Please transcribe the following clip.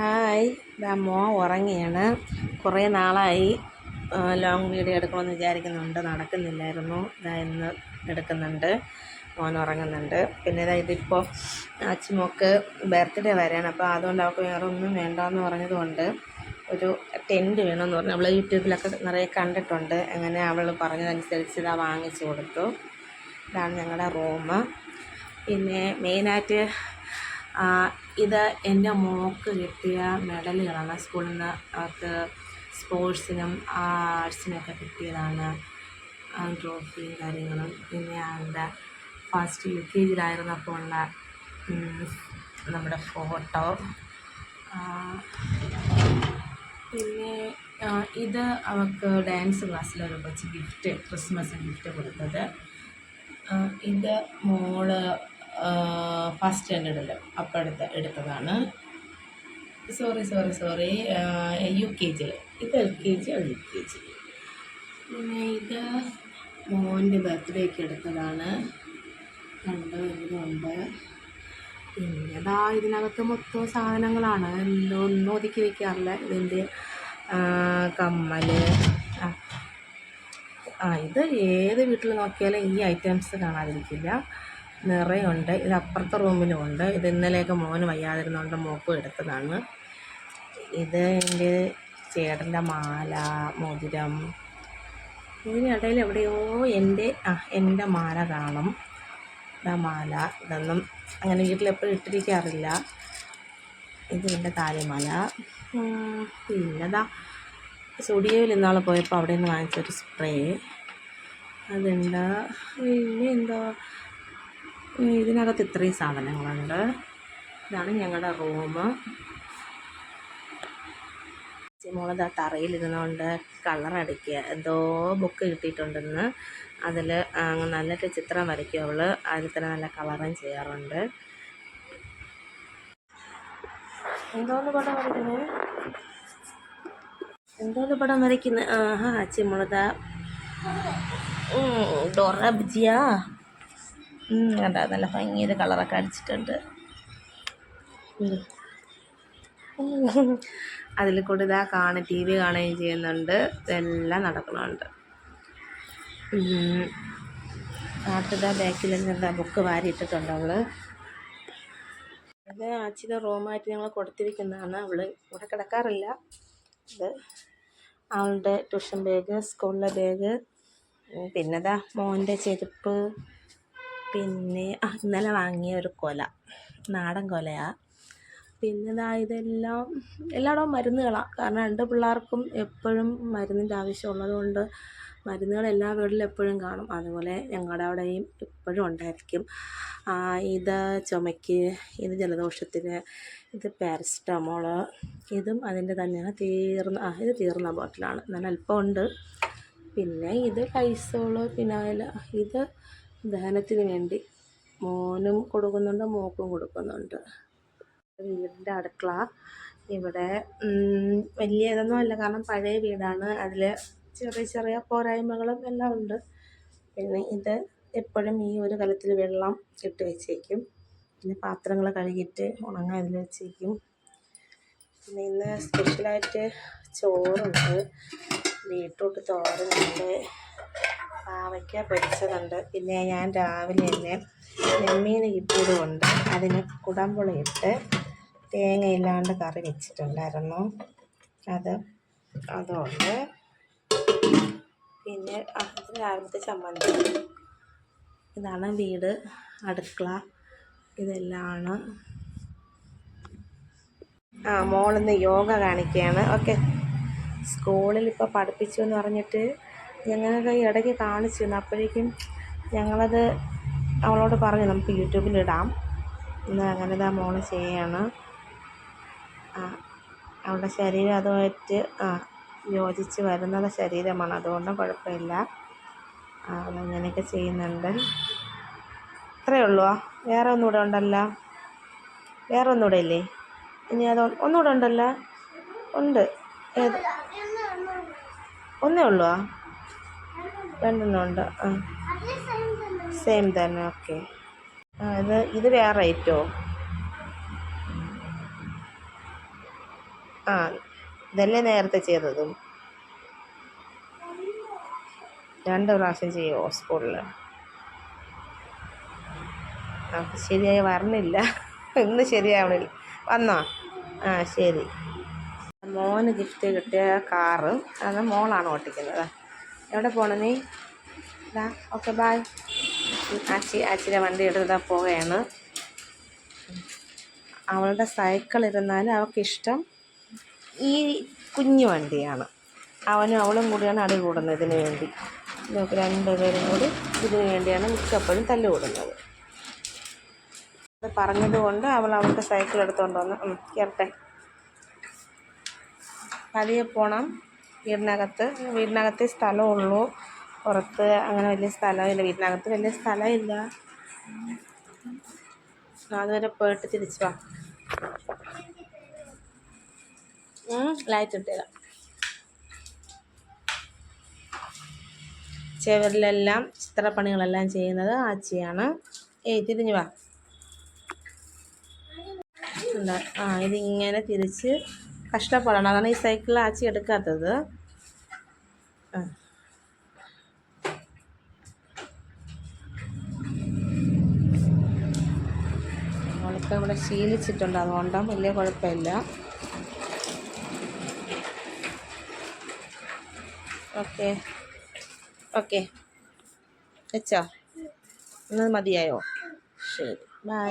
Hi. ഇതാ ഉറങ്ങിയാണ്. കുറേ നാളായി. ലോങ് വീഡിയോ എടുക്കണമെന്ന് വിചാരിക്കുന്നുണ്ട്. നടക്കുന്നില്ലായിരുന്നു. ഇതാ ഇന്ന് എടുക്കുന്നുണ്ട്. മോൻ ഉറങ്ങുന്നുണ്ട്. പിന്നെ ഇതാ ഇതിപ്പോൾ അച്ഛമോക്ക് ബർത്ത്ഡേ വരാണ് അപ്പോൾ അതുകൊണ്ട് അവൾക്ക് വേറെ ഒന്നും വേണ്ടെന്ന് പറഞ്ഞതുകൊണ്ട് ഒരു ടെന്റ് വേണമെന്ന് പറഞ്ഞു. അവൾ യൂട്യൂബിലൊക്കെ നിറയെ കണ്ടിട്ടുണ്ട്. അങ്ങനെ അവൾ പറഞ്ഞതനുസരിച്ച് ഇതാ വാങ്ങിച്ചു കൊടുത്തു. ഇതാണ് ഞങ്ങളുടെ റൂം പിന്നെ മെയിനായിട്ട് ഇത് എന്റെ മോൾക്ക് കിട്ടിയ മെഡലുകളാണ് സ്കൂളിൽ നിന്ന് അവർക്ക് സ്പോർട്സിനും ആർട്സിനൊക്കെ കിട്ടിയതാണ്. ട്രോഫിയും കാര്യങ്ങളും. പിന്നെ അവരുടെ ഫസ്റ്റ് യു കെ ജിയിലായിരുന്നപ്പോൾ ഉള്ള നമ്മുടെ ഫോട്ടോ പിന്നെ ഇത് അവൾക്ക് ഡാൻസ് ക്ലാസ്സിൽ ഒരു ഗിഫ്റ്റ് ക്രിസ്മസ് ഗിഫ്റ്റ് കൊടുത്തത്. ഇത് മോൾ ഫസ്റ്റ് സ്റ്റാൻഡേർഡിൽ അപ്പം എടുത്ത എടുത്തതാണ്. Sorry sorry sorry U K ജിയിൽ ഇത് എൽ കെ ജി അത് യു കെ ജി പിന്നെ ഇത് മോന്റെ ബർത്ത്ഡേക്ക് എടുത്തതാണ്. രണ്ട് ഇതുണ്ട് പിന്നെ ഇതാ ഇതിനകത്ത് മൊത്തം സാധനങ്ങളാണ്. എല്ലാം ഒന്നും ഒതുക്കി വയ്ക്കാറില്ല ഇതിന്റെ കമ്മൽ ആ ഇത് ഏത് വീട്ടിൽ നോക്കിയാലും ഈ ഐറ്റംസ് കാണാതിരിക്കില്ല. നിറയുണ്ട് ഇത് അപ്പുറത്തെ റൂമിലും ഉണ്ട്. ഇത് ഇന്നലെയൊക്കെ മോന് വയ്യാതിരുന്നുകൊണ്ട് മോക്കും എടുത്തതാണ്. ഇത് എന്റെ ചേട്ടന്റെ മാല മോതിരം. ഇതിനിടയിൽ എവിടെയോ എന്റെ ആ എന്റെ മാല കാണും. ഇതാ മാല. ഇതൊന്നും അങ്ങനെ വീട്ടിലെപ്പോഴും ഇട്ടിരിക്കാറില്ല. ഇത് എന്റെ താലിമാല. പിന്നെതാ സ്റ്റുഡിയോയിൽ ഇന്നാൾ പോയപ്പോൾ അവിടെ നിന്ന് വാങ്ങിച്ചൊരു സ്പ്രേ. അതുണ്ട് പിന്നെ എന്താ ഇതിനകത്ത് ഇത്രയും സാധനങ്ങളുണ്ട്. ഇതാണ് ഞങ്ങളുടെ റൂം. മോളത് ആ തറയിലിരുന്നുകൊണ്ട് കളറടിക്കുക എന്തോ ബുക്ക് കിട്ടിയിട്ടുണ്ടെന്ന്. അതിൽ നല്ലൊരു ചിത്രം വരയ്ക്കും അവൾ അതിൽ തന്നെ നല്ല കളറും ചെയ്യാറുണ്ട്. എന്തോന്ന് പടം വരയ്ക്കുന്നത് എന്തോന്ന് പടം വരയ്ക്കുന്നത് ആഹാ ചിമ്മളത ഡോറ ബിജിയാ കണ്ടാ? നല്ല ഭംഗിയിൽ കളറൊക്കെ അടിച്ചിട്ടുണ്ട്. അതിൽ കൂടെ ഇതാ കാണും ടി വി കാണുകയും ചെയ്യുന്നുണ്ട്. ഇതെല്ലാം നടക്കുന്നുണ്ട്. നാട്ടിലെ ബാക്കിൽ എന്താ ബുക്ക് വാരിയിട്ടിട്ടുണ്ട് അവൾ. അത് അച്ഛന്റെ റൂമായിട്ട് ഞങ്ങൾ കൊടുത്തിരിക്കുന്നതാണ്. അവൾ ഇവിടെ കിടക്കാറില്ല. ഇത് അവളുടെ ട്യൂഷൻ ബാഗ് സ്കൂളിലെ ബാഗ് പിന്നെതാ മോന്റെ ചെരുപ്പ്. പിന്നെ ഇന്നലെ വാങ്ങിയ ഒരു കൊല. നാടൻ കൊലയാണ് പിന്നെ ദാ ഇതെല്ലാം എല്ലായിടവും മരുന്നുകളാണ് കാരണം രണ്ട് പിള്ളേർക്കും എപ്പോഴും മരുന്നിന്റെ ആവശ്യമുള്ളത് കൊണ്ട് മരുന്നുകൾ എല്ലാ വീട്ടിലും എപ്പോഴും കാണും. അതുപോലെ ഞങ്ങളുടെ അവിടെയും എപ്പോഴും ഉണ്ടായിരിക്കും. ഇത് ചുമയ്ക്ക് ഇത് ജലദോഷത്തിന് ഇത് പാരസിറ്റമോൾ ഇതും അതിന്റെ തന്നെയാണ് തീർന്ന ആ ഇത് തീർന്ന ബോട്ടിലാണ്. നല്ല അല്പമുണ്ട്. പിന്നെ ഇത് ലൈസോൾ പിന്നെ ഇത് ദഹനത്തിന് വേണ്ടി മോനും കൊടുക്കുന്നുണ്ട് മോക്കും കൊടുക്കുന്നുണ്ട്. വീടിന്റെ അടുക്കള. ഇവിടെ വലിയ ഇതൊന്നും അല്ല. കാരണം പഴയ വീടാണ്. അതിൽ ചെറിയ ചെറിയ പോരായ്മകളും എല്ലാം ഉണ്ട്. പിന്നെ ഇത് എപ്പോഴും ഈ ഒരു കലത്തിൽ വെള്ളം ഇട്ട് വെച്ചേക്കും. പിന്നെ പാത്രങ്ങൾ കഴുകിയിട്ട് ഉണങ്ങാൻ ഇതിൽ വെച്ചേക്കും. പിന്നെ ഇന്ന് സ്പെഷ്യലായിട്ട് ചോറുണ്ട്. ബീട്രൂട്ട് തോരനുണ്ട്. പാവയ്ക്ക പൊരിച്ചതുണ്ട്. പിന്നെ ഞാൻ രാവിലെ തന്നെ നെമ്മീൻ കിട്ടിയത് അതിന് കുടംപുളി ഇട്ട് തേങ്ങയില്ലാണ്ട് കറി വെച്ചിട്ടുണ്ടായിരുന്നു. അത് അതുകൊണ്ട് പിന്നെ രാവിലത്തെ ചമ്മന്തി. ഇതാണ് വീട് അടുക്കള ഇതെല്ലാമാണ്. ആ മോളിന്ന് യോഗ കാണിക്കുകയാണ്. ഓക്കെ. സ്കൂളിൽ ഇപ്പോൾ പഠിപ്പിച്ചു എന്ന് പറഞ്ഞിട്ട് ഞങ്ങൾക്ക് ഇടയ്ക്ക് കാണിച്ചു തന്നു അപ്പോഴേക്കും ഞങ്ങളത് അവളോട് പറഞ്ഞു നമുക്ക് യൂട്യൂബിലിടാം ഇന്ന് അങ്ങനെ ഇതാ മോൾ ചെയ്യാണ്. ആ അവളുടെ ശരീരം അതുമായിട്ട് ആ യോജിച്ച് വരുന്നത് ശരീരമാണ്. അതുകൊണ്ട് കുഴപ്പമില്ല. ആ അങ്ങനെയൊക്കെ ചെയ്യുന്നുണ്ട്. ഇത്രയേ ഉള്ളൂ. വേറെ ഒന്നുകൂടെ ഉണ്ടല്ലോ. വേറെ ഒന്നുകൂടെ ഇല്ലേ? ഇനി അത് ഒന്നുകൂടെ ഉണ്ടല്ലോ? ഉണ്ട്. ഏത്? ഒന്നേ ഉള്ളൂ രണ്ടെണ്ണം ഉണ്ട് ആ. സെയിം തന്നെ ഓക്കെ ആ ഇത് ഇത് വേറെ ഐറ്റോ ആ ഇതല്ലേ നേരത്തെ ചെയ്തതും. രണ്ട് പ്രാവശ്യം ചെയ്യുമോ സ്കൂളിൽ ആ ശരിയായി വരണില്ല. ഇന്ന് ശരിയാവണില്ല. വന്നോ? ആ ശരി. മോന് ഗിഫ്റ്റ് കിട്ടിയ കാറ് അത് മോളാണ് ഓട്ടിക്കുന്നത്. എവിടെ പോകണം നീ? ഇതാ ഓക്കെ ബായ് ആച്ചി ആച്ചിയുടെ വണ്ടി എടുത്താ പോവുകയാണ് അവളുടെ സൈക്കിൾ ഇരുന്നാൽ അവൾക്കിഷ്ടം ഈ കുഞ്ഞു വണ്ടിയാണ്. അവനും അവളും കൂടിയാണ് അടി കൂടുന്നത് ഇതിന് വേണ്ടി. നമുക്ക് രണ്ടുപേരും കൂടി ഇതിന് വേണ്ടിയാണ് മിക്കപ്പോഴും തല്ലുകൂടുന്നത് അത് പറഞ്ഞതുകൊണ്ട് അവൾ അവളുടെ സൈക്കിൾ എടുത്തുകൊണ്ട് വന്ന് കയറട്ടെ പതിയെ പോകണം വീടിനകത്ത് വീടിനകത്തെ സ്ഥലമുള്ളൂ. പുറത്ത് അങ്ങനെ വലിയ സ്ഥലമില്ല. വീടിനകത്ത് വലിയ സ്ഥലമില്ല. അതുവരെ പോയിട്ട് തിരിച്ചു വാ. ലൈറ്റ് ഇട്ടുതരാം ചുവരിലെല്ലാം ചിത്രപ്പണികളെല്ലാം ചെയ്യുന്നത് ആച്ചിയാണ്. ഏയ് തിരിഞ്ഞു വാ. ആ ഇതിങ്ങനെ തിരിച്ച് കഷ്ടപ്പെടണം. അതാണ് ഈ സൈക്കിൾ ആച്ചി എടുക്കാത്തത്. നമ്മളിപ്പോൾ ഇവിടെ ശീലിച്ചിട്ടുണ്ട്. അതുകൊണ്ടും വലിയ കുഴപ്പമില്ല. ഓക്കെ. ഓക്കെ. വെച്ചോ. എന്നത് മതിയായോ? ശരി. ബൈ.